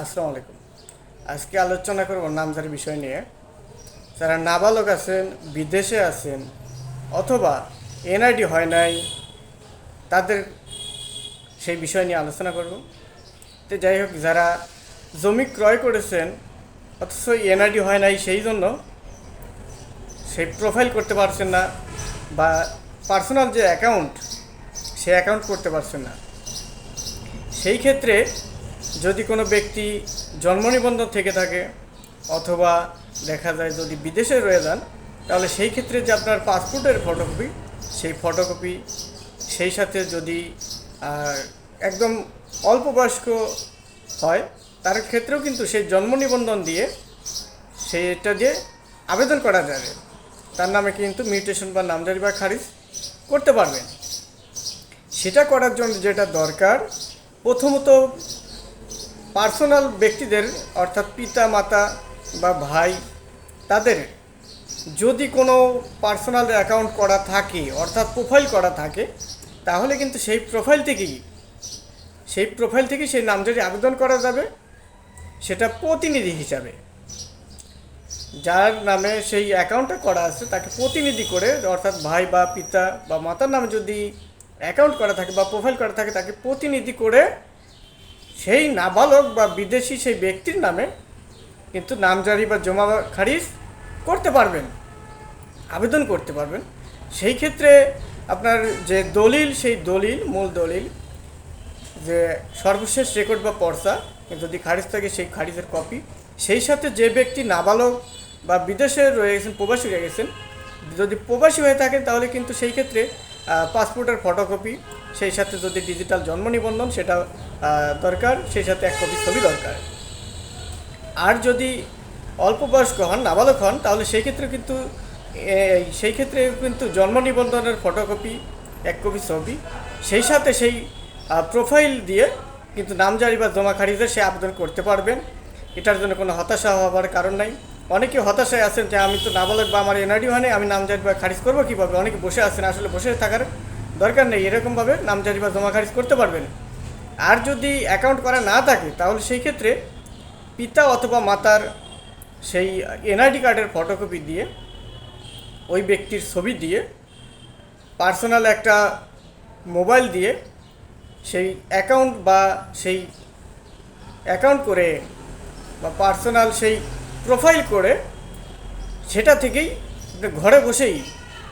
আসসালামু আলাইকুম। আজকে আলোচনা করব নামজারি বিষয় নিয়ে। যারা নাবালক আছেন, বিদেশে আছেন, অথবা এনআইডি হয় নাই, তাদের সেই বিষয় নিয়ে আলোচনা করব। তো যাই হোক, যারা জমি ক্রয় করেছেন, অথচ এনআইডি হয় নাই সেই জন্য সেই প্রোফাইল করতে পারছেন না বা পার্সোনাল যে অ্যাকাউন্ট সে অ্যাকাউন্ট করতে পারছেন না। সেই ক্ষেত্রে যদি কোনো ব্যক্তি জন্ম নিবন্ধন থেকে থাকে অথবা দেখা যায় যদি বিদেশে রয়ে যান, তাহলে সেই ক্ষেত্রে যে আপনার পাসপোর্টের ফটোকপি সেই ফটোকপি সেই সাথে যদি একদম অল্প বয়স্ক হয়, তার ক্ষেত্রেও কিন্তু সেই জন্ম নিবন্ধন দিয়ে সেইটা দিয়ে আবেদন করা যাবে। তার নামে কিন্তু মিউটেশন বা নামজারি বা খারিজ করতে পারবেন। সেটা করার জন্য যেটা দরকার, প্রথমত পার্সোনাল ব্যক্তিদের, অর্থাৎ পিতা, মাতা বা ভাই, তাদের যদি কোনো পার্সোনাল অ্যাকাউন্ট করা থাকে, অর্থাৎ প্রোফাইল করা থাকে, তাহলে কিন্তু সেই প্রোফাইল থেকেই, সেই প্রোফাইল থেকেই সেই নামজারি আবেদন করা যাবে, সেটা প্রতিনিধি হিসাবে। যার নামে সেই অ্যাকাউন্টটা করা আছে, তাকে প্রতিনিধি করে, অর্থাৎ ভাই বা পিতা বা মাতার নামে যদি অ্যাকাউন্ট করা থাকে বা প্রোফাইল করা থাকে, তাকে প্রতিনিধি করে সেই নাবালক বা বিদেশি সেই ব্যক্তির নামে কিন্তু নামজারি বা জমা খারিজ করতে পারবেন, আবেদন করতে পারবেন। সেই ক্ষেত্রে আপনার যে দলিল, সেই দলিল, মূল দলিল, যে সর্বশেষ রেকর্ড বা পর্সা যদি খারিজ থাকে সেই খারিজের কপি সেই সাথে যে ব্যক্তি নাবালক বা বিদেশে রয়ে গেছেন, প্রবাসী রয়ে গেছেন, যদি প্রবাসী হয়ে থাকেন তাহলে কিন্তু সেই ক্ষেত্রে পাসপোর্টের ফটোকপি সেই সাথে যদি ডিজিটাল জন্ম নিবন্ধন, সেটা দরকার, সেই সাথে এক কপি ছবি দরকার। আর যদি অল্প বয়স্ক হন, নাবালক হন, তাহলে সেই ক্ষেত্রে কিন্তু সেই ক্ষেত্রে কিন্তু জন্ম নিবন্ধনের ফটোকপি এক কপি ছবি, সেই সাথে সেই প্রোফাইল দিয়ে কিন্তু নামজারি বা জমা খারিজে সে আবেদন করতে পারবেন। এটার জন্য কোনো হতাশা হওয়ার কারণ নাই। অনেকে হতাশায় আছেন যে আমি তো নাবালক বা আমার এনআইডি হয় আমি নামজারি বা খারিজ করব কীভাবে? অনেকে বসে আছেন, আসলে বসে থাকার দরকার নেই, এরকমভাবে নামজারি বা জমা খারিজ করতে পারবেন। আর যদি অ্যাকাউন্ট করা না থাকে, তাহলে সেই ক্ষেত্রে পিতা অথবা মাতার সেই এনআইডি কার্ডের ফটোকপি দিয়ে, ওই ব্যক্তির ছবি দিয়ে পার্সোনাল একটা মোবাইল দিয়ে সেই অ্যাকাউন্ট বা সেই অ্যাকাউন্ট করে বা পার্সোনাল সেই প্রোফাইল করে সেটা থেকেই ঘরে বসেই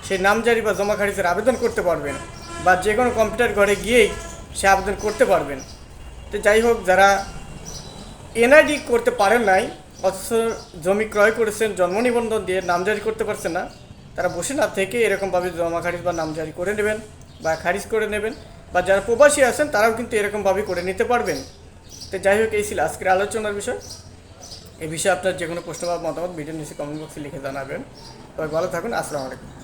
সেই নামজারি বা জমা খারিজের আবেদন করতে পারবেন বা যে কোনো কম্পিউটার ঘরে গিয়েই সে আবেদন করতে পারবেন। তো যাই হোক, যারা এনআইডি করতে পারেন নাই, অথচ জমি ক্রয় করেছেন, জন্ম নিবন্ধন দিয়ে নামজারি করতে পারছেন না, তারা বসে না থেকে এরকমভাবে জমা খারিজ বা নামজারি করে নেবেন বা খারিজ করে নেবেন বা যারা প্রবাসী আছেন, তারাও কিন্তু এরকমভাবে করে নিতে পারবেন। তো যাই হোক, এই ছিল আজকের আলোচনার বিষয়। এই বিষয়ে আপনার যে কোনো প্রশ্ন বা মতামত ভিডিও নিচে কমেন্ট বক্সে লিখে জানাবেন। তবে ভালো থাকুন, আসসালামু আলাইকুম।